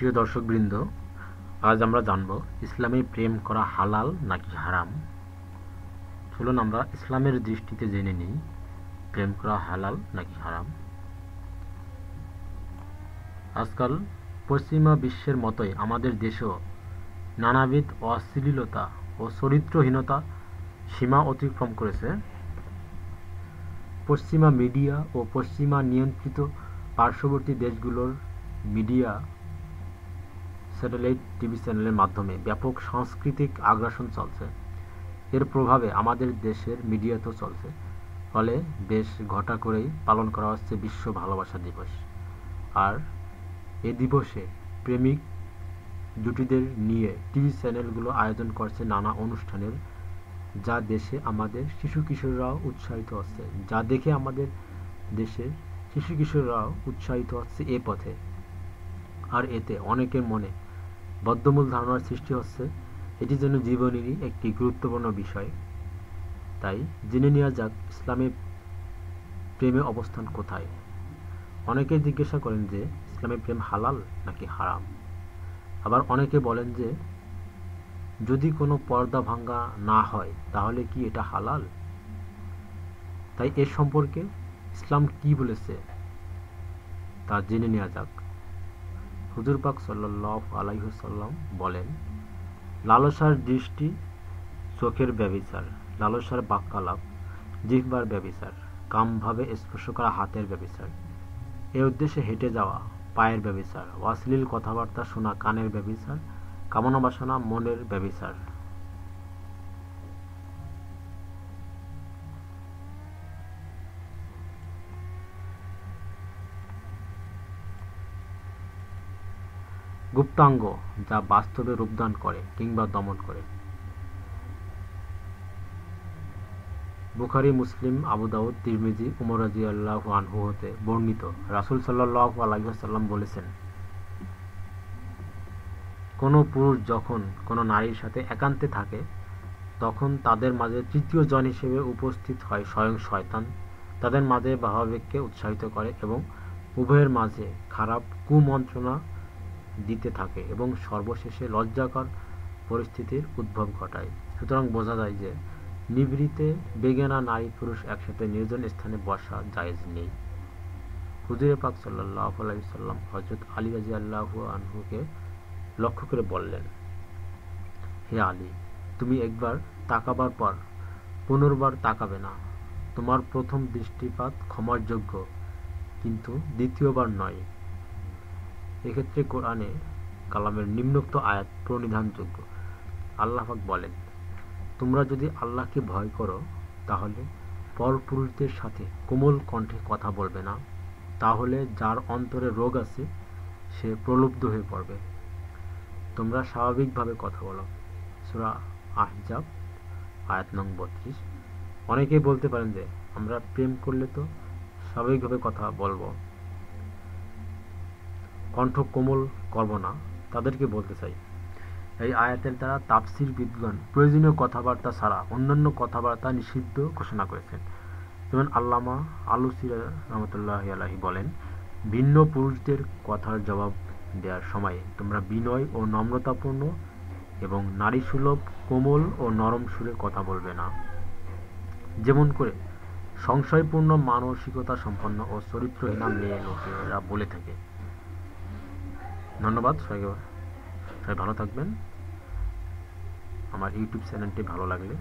প্রিয় দর্শকবৃন্দ, আজ আমরা জানব ইসলামে প্রেম করা হালাল নাকি হারাম? চলুন আমরা ইসলামের দৃষ্টিতে জেনে নিই, প্রেম করা হালাল নাকি হারাম? আজকাল পশ্চিমা বিশ্বের মতোই আমাদের দেশেও নানাবিধ অশ্লীলতা ও চরিত্রহীনতা সীমা অতিক্রম করেছে। পশ্চিমা মিডিয়া ও পশ্চিমা নিয়ন্ত্রিত পার্শ্ববর্তী দেশগুলোর মিডিয়া স্যাটেলাইট টিভি চ্যানেলের মাধ্যমে ব্যাপক সাংস্কৃতিক আগ্রাসন চলছে। এর প্রভাবে আমাদের দেশের মিডিয়াতেও চলছে। ফলে বেশ ঘটা করেই পালন করা হচ্ছে বিশ্ব ভালোবাসা দিবস। আর এ দিবসে প্রেমিক জুটিদের নিয়ে টিভি চ্যানেলগুলো আয়োজন করছে নানা অনুষ্ঠানের, যা দেশে আমাদের শিশু কিশোররাও উৎসাহিত হচ্ছে। যা দেখে আমাদের দেশের শিশু কিশোররাও উৎসাহিত হচ্ছে এ পথে। আর এতে অনেকের মনে বদ্ধমূল ধারণার সৃষ্টি হচ্ছে এটি যেন জীবনেরই একটি গুরুত্বপূর্ণ বিষয়। তাই জেনে নেওয়া যাক ইসলামে প্রেমে অবস্থান কোথায়। অনেকে জিজ্ঞাসা করেন যে, ইসলামে প্রেম হালাল নাকি হারাম? আবার অনেকে বলেন যে, যদি কোনো পর্দা ভাঙ্গা না হয়, তাহলে কি এটা হালাল? তাই এর সম্পর্কে ইসলাম কি বলেছে, তা জেনে নেওয়া যাক। হুজুর পাক সাল্লাহ আলাইহসাল্লাম বলেন, লালসার দৃষ্টি চোখের ব্যবিচার, লালসার বাক্যালাপ, জিহ্বার ব্যবিচার, কামভাবে স্পর্শ করা হাতের ব্যবিচার, এ উদ্দেশ্যে হেঁটে যাওয়া, পায়ের ব্যবিচার, অশ্লীল কথাবার্তা শোনা, কানের ব্যবিচার, কামনা বাসনা, মনের ব্যবিচার। গুপ্তাঙ্গ যা বাস্তবে রূপদান করে কিংবা দমন করে। বুখারি, মুসলিম, আবু দাউদ, তিরমিজি, উমর রাজি আল্লাহ আনহু হতে বর্ণিত রাসুল সাল্লাহ আলাইসাল্লাম বলেছেন, কোনো পুরুষ যখন কোনো নারীর সাথে একান্তে থাকে, তখন তাদের মাঝে তৃতীয় জন হিসেবে উপস্থিত হয় স্বয়ং শয়তান। তাদের মাঝে ভাবাবেগকে উৎসাহিত করে এবং উভয়ের মাঝে খারাপ কুমন্ত্রণা দিতে থাকে এবং সর্বশেষে লজ্জাকর পরিস্থিতির উদ্ভব ঘটায়। সুতরাং বোঝা যায় যে নিবৃতে বেগেনা নারী পুরুষ একসাথে নির্জন স্থানে বসা জায়েজ নেই। হুজুরে পাক সাল্লাহ আলাইসাল্লাম হজরত আলী রাজি আল্লাহ আনহুকে লক্ষ্য করে বললেন, হে আলী, তুমি একবার তাকাবার পর পুনর্বার তাকাবে না। তোমার প্রথম দৃষ্টিপাত ক্ষমার যোগ্য, কিন্তু দ্বিতীয়বার নয়। এক্ষেত্রে কোরআনে কালামের নিম্নোক্ত আয়াত প্রণিধানযোগ্য। আল্লাহাক বলেন, তোমরা যদি আল্লাহকে ভয় করো, তাহলে পরপুরুষদের সাথে কোমল কণ্ঠে কথা বলবে না। তাহলে যার অন্তরে রোগ আছে, সে প্রলুব্ধ হয়ে পড়বে। তোমরা স্বাভাবিকভাবে কথা বলো। সুরা আহজাব, আয়াত নং বত্রিশ। অনেকেই বলতে পারেন যে, আমরা প্রেম করলে তো স্বাভাবিকভাবে কথা বলব। কণ্ঠ কোমল করব না তাদেরকে বলতে চাই। এই আয়াতের দ্বারা তাপসির বিদ্বান প্রয়োজনীয় কথাবার্তা ছাড়া অন্যান্য কথাবার্তা নিষিদ্ধ ঘোষণা করেছেন। যেমন আল্লামা আলুসির রহমতুল্লাহ আলাহি বলেন, ভিন্ন পুরুষদের কথার জবাব দেওয়ার সময় তোমরা বিনয় ও নম্রতাপূর্ণ এবং নারী সুলভ কোমল ও নরম সুরে কথা বলবে না। যেমন করে সংশয়পূর্ণ মানসিকতা সম্পন্ন ও চরিত্রহীনা মেয়ে লোকেরা বলে থাকে। ধন্যবাদ সবাইকে। সবাই ভালো থাকবেন। আমার ইউটিউব চ্যানেলটি ভালো লাগলে